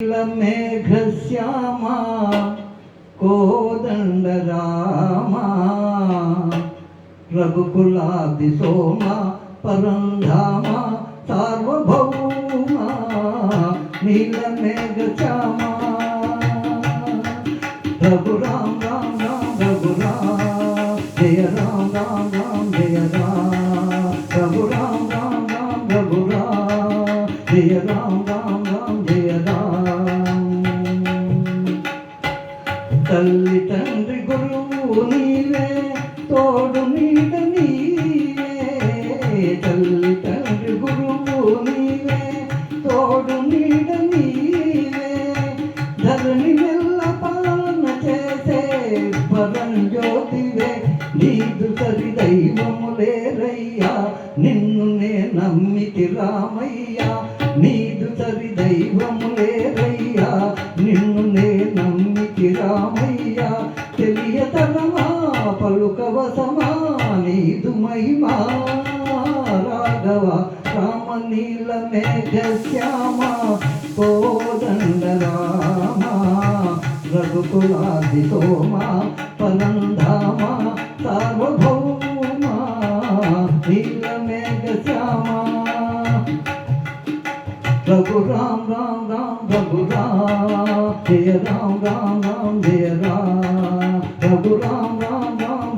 మేఘశ్యామా కోదండ రామా రఘుకులాది సోమ పరంధామ సార్వభౌమ నీల మేఘశ్యామా రఘు రామ రామ రామ రఘు రామ జయ రామ రామ రామ జయ రామ. రఘు రామ రామ. తల్లి తండ్రి గురువు నీవే తోడు నీడ నీవే. తల్లి తండ్రి గురువు నీవే తోడు నీడ నీవే. ధరణి మెల్ల పాలన చేసే పరంజ్యోతివే నీదు సరి దైవములేరయ్యా నిన్ను నే నమ్మితి రామయ్యా. నీదు సరి దైవము లోకవసమానీదు మహిమా రాఘవ రామ నీల మేఘ శ్యామ కోదండ రామ రఘుకులాది సోమ పనంధామ సార్వభౌమ నీల మేఘ శ్యామ రఘు రామ రామ రామ రఘు రామ జయ రామ రామ రామ జయ రామ రఘు రామ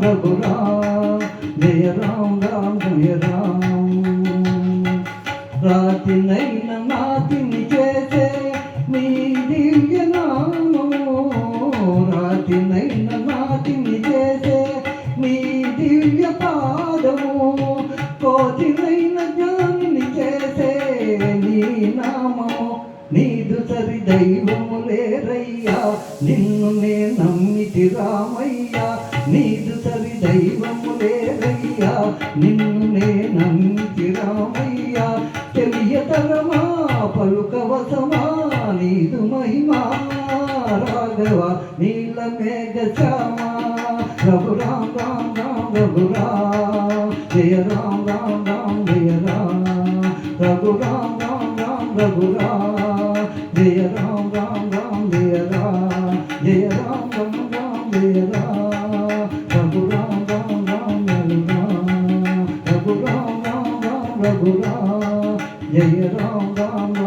ప్రభు రామ జయ రామ రామ జయ రామ. రాతినైన నాతిని చేసే నీ దివ్య నామము రాతినైన నాతిని చేసే నీ దివ్య పాదము. కోతినైన జ్ఞానిని చేసే నీ నామము నీదు సరి దైవము లేరయ్యా నిన్ను నే నమ్మితి రామయ్యా. నీదు సరి దైవము లేరయ్యా నిన్ను నే నమ్మితి రామయ్యా. తెలియతరమా పలుకవసమా నీదు మహిమా. రాఘవ నీల మేఘ శ్యామా. రఘురామ రామ రామ రామ. జయ రామ రామ రామ జయ రామ రఘు రామ